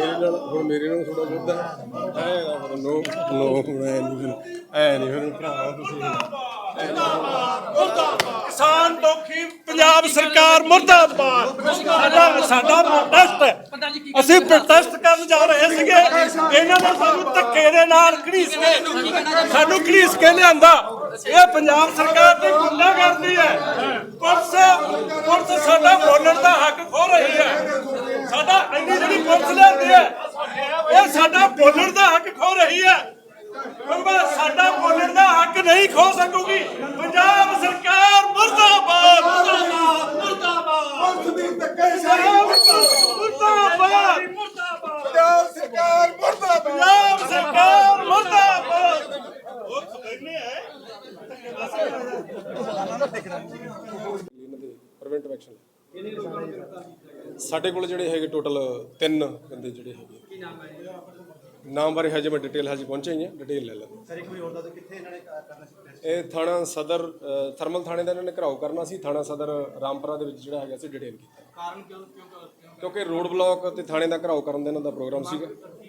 ਮੇਰੇ ਨਾਲ ਹੁਣ ਮੇਰੇ ਨਾਲ ਥੋੜਾ ਜੁੜਦਾ ਐ ਨਾ ਫਿਰ ਨੋ ਨੋ ਮੈਂ ਨਹੀਂ ਐ ਨਹੀਂ ਫਿਰ ਭਰਾ ਤੁਸੀਂ। ਕਿਸਾਨ ਦੁਖੀ, ਪੰਜਾਬ ਸਰਕਾਰ ਮੁਰਦਾਬਾਦ। ਸਾਡਾ ਸਾਡਾ ਪ੍ਰੋਟੈਸਟ ਹੈ। ਅਸੀਂ ਪ੍ਰੋਟੈਸਟ ਕਰਨ ਜਾ ਰਹੇ ਸੀਗੇ। ਇਹਨਾਂ ਨੇ ਸਾਨੂੰ ਧੱਕੇ ਦੇ ਨਾਲ ਘੜੀਸ ਕੇ, ਸਾਨੂੰ ਘੜੀਸ ਕੇ ਲਿਆਂਦਾ। ਇਹ ਪੰਜਾਬ ਸਰਕਾਰ ਦੀ ਗੁੰਡਾ ਕਰਦੀ ਹੈ। ਪੁਲਿਸ ਪੁਲਿਸ ਸਾਡਾ ਬੋਲਣ ਦਾ ਹੱਕ ਖੋ ਰਹੀ ਹੈ। ਪੁਲਿਸ ਲਿਆਂਦੀ ਹੈ ਇਹ ਸਾਡਾ ਬੋਲਣ ਦਾ ਹੱਕ ਖੋ ਰਹੀ ਹੈ। ਕਿਉਂਕਿ ਸਾਡਾ ਬੋਲਣ ਦਾ ਹੱਕ ਨਹੀਂ ਖੋ ਸਕੂਗੀ। ਪੰਜਾਬ ਸਰਕਾਰ ਮੁਰਦਾਬਾਦ। ਮੁਰਦਾਬਾਦ। ਮੁਰਦਾਬਾਦ ਪੁਲਿਸ ਦੀ ਧੱਕੇ ਮੁਰਦਾਬਾਦ ਪੰਜਾਬ ਸਰਕਾਰ ਮੁਰਦਾਬਾਦ। ਪੰਜਾਬ ਸਰਕਾਰ ਮੁਰਦਾਬਾਦ ਉਹ ਖਬਰਨੇ ਹੈ ਪ੍ਰੀਵੈਂਟਿਵ ਐਕਸ਼ਨ ਸਾਡੇ ਕੋਲ ਜਿਹੜੇ ਹੈਗੇ ਟੋਟਲ ਤਿੰਨ ਬੰਦੇ ਜਿਹੜੇ ਹੈਗੇ ਕੀ ਨਾਮ ਹੈ ਨਾਮ ਬਾਰੇ ਹਜੇ ਮੈਂ ਡਿਟੇਲ ਹਜੇ ਪਹੁੰਚੇ ਹੀ ਹਾਂ ਡਿਟੇਲ ਲੈ ਲੈਂਦਾ ਸਰ ਵਾਰੀ ਹੋਰ ਦੱਸੋ ਕਿੱਥੇ ਇਹਨਾਂ ਨੇ ਕਰਨਾ ਸੀ ਇਹ ਥਾਣਾ ਸਦਰ ਥਰਮਲ ਥਾਣੇ ਦਾ ਇਹਨਾਂ ਨੇ ਘਰਾਓ ਕਰਨਾ ਸੀ ਥਾਣਾ ਸਦਰ ਰਾਮਪੁਰਾ ਦੇ ਵਿੱਚ ਜਿਹੜਾ ਹੈਗਾ ਸੀ ਡਿਟੇਲ ਕੀਤਾ। ਕਾਰਨ ਕਿਉਂ ਕਿਉਂ ਕਿਉਂ ਕਿਉਂਕਿ ਰੋਡ ਬਲਾਕ ਤੇ ਥਾਣੇ ਦਾ ਘਰਾਓ ਕਰਨ ਦਾ ਇਹਨਾਂ ਦਾ ਪ੍ਰੋਗਰਾਮ ਸੀਗਾ।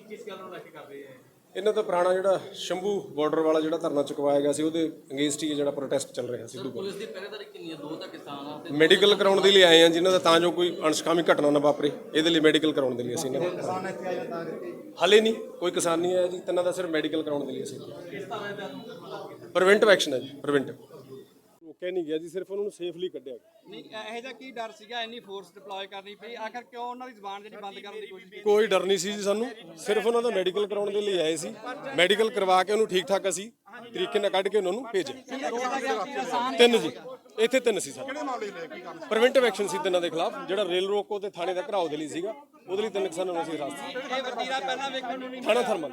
ਕਿਸ ਗੱਲ ਨੂੰ ਲੈ ਕੇ ਕਰ ਰਹੇ ਹੈ ਇਹਨਾਂ ਦਾ ਪੁਰਾਣਾ ਜਿਹੜਾ ਸ਼ੰਭੂ ਬਾਰਡਰ ਵਾਲਾ ਜਿਹੜਾ ਧਰਨਾ ਚੁਕਵਾਇਆ ਗਿਆ ਸੀ ਉਹਦੇ ਅਗੇਂਸਟ ਹੀ ਜਿਹੜਾ ਪ੍ਰੋਟੈਸਟ ਚੱਲ ਰਿਹਾ ਸੀ। ਪੁਲਿਸ ਦੀ ਪਹਿਰੇਦਾਰੀ ਕਿੰਨੀ ਹੈ? ਦੋ ਤਾਂ ਕਿਸਾਨ ਆ ਤੇ ਮੈਡੀਕਲ ਕਰਾਉਣ ਦੇ ਲਈ ਆਏ ਆ ਜਿਨ੍ਹਾਂ ਦਾ ਤਾਂ ਜੋ ਕੋਈ ਅਣਸਕਾਮੀ ਘਟਨਾ ਨਾ ਵਾਪਰੇ ਇਹਦੇ ਲਈ ਮੈਡੀਕਲ ਕਰਾਉਣ ਦੇ ਲਈ ਅਸੀਂ ਇਹਨਾਂ ਨੂੰ ਕਿਸਾਨ ਇੱਥੇ ਆਏ ਤਾਂ ਕਰਕੇ? ਹਲੇ ਨਹੀਂ ਕੋਈ ਕਿਸਾਨ ਨਹੀਂ ਆਇਆ ਜੀ ਤਿੰਨਾਂ ਦਾ ਸਿਰਫ ਮੈਡੀਕਲ ਕਰਾਉਣ ਦੇ ਲਈ ਅਸੀਂ। ਪ੍ਰੀਵੈਂਟਿਵ ਐਕਸ਼ਨ ਹੈ ਜੀ ਪ੍ਰੀਵੈਂਟਿਵ ਰੋਕਿਆ ਨਹੀਂ ਗਿਆ ਜੀ ਸਿਰਫ ਉਹਨਾਂ ਨੂੰ ਸੇਫਲੀ ਕੱਢਿਆ ਗਿਆ। ਨਹੀਂ ਇਹੋ ਜਿਹਾ ਕੀ ਡਰ ਸੀਗਾ ਇੰਨੀ ਫੋਰਸ ਡਿਪਲੋਏ ਕਰਨੀ ਪਈ? ਆਖਰ ਕਿਉਂ ਉਹਨਾਂ ਦੀ ਜ਼ਬਾਨ ਜਿਹੜੀ ਬੰਦ ਕਰਨ ਦੀ ਕੋਸ਼ਿਸ਼ ਕੀਤੀ? ਕੋਈ ਡਰ ਨਹੀਂ ਸੀ ਜੀ ਸਾਨੂੰ ਸਿਰਫ ਉਹਨਾਂ ਦਾ ਮੈਡੀਕਲ ਕਰਾਉਣ ਦੇ ਲਈ ਆਏ ਸੀ। ਮੈਡੀਕਲ ਕਰਵਾ ਕੇ ਉਹਨੂੰ ਠੀਕ ਠਾਕ ਅਸੀਂ ਤਰੀਕੇ ਨਾਲ ਕੱਢ ਕੇ ਉਹਨਾਂ ਨੂੰ ਭੇਜਿਆ। ਤਿੰਨ ਜੀ ਇੱਥੇ ਤਿੰਨ ਸੀ ਸਾਡੇ। ਕਿਹੜੇ ਮਾਮਲੇ ਲੈ ਕੀ ਕੰਮ ਪ੍ਰੀਵੈਂਟਿਵ ਐਕਸ਼ਨ ਸੀ ਤਿੰਨਾਂ ਦੇ ਖਿਲਾਫ ਜਿਹੜਾ ਰੇਲ ਰੋਕੋ ਤੇ ਥਾਣੇ ਦਾ ਘਰਾਓ ਦੇ ਲਈ ਸੀਗਾ ਉਹਦੇ ਲਈ ਤਿੰਨ ਕਿਸਾਨਾਂ ਨੂੰ ਅਸੀਂ ਹਿਰਾਸਤ ਇਹ ਵਤੀਰਾ ਪਹਿਲਾਂ ਵੇਖਣ ਨੂੰ ਨਹੀਂ ਥਾਣਾ ਥਰਮਲ।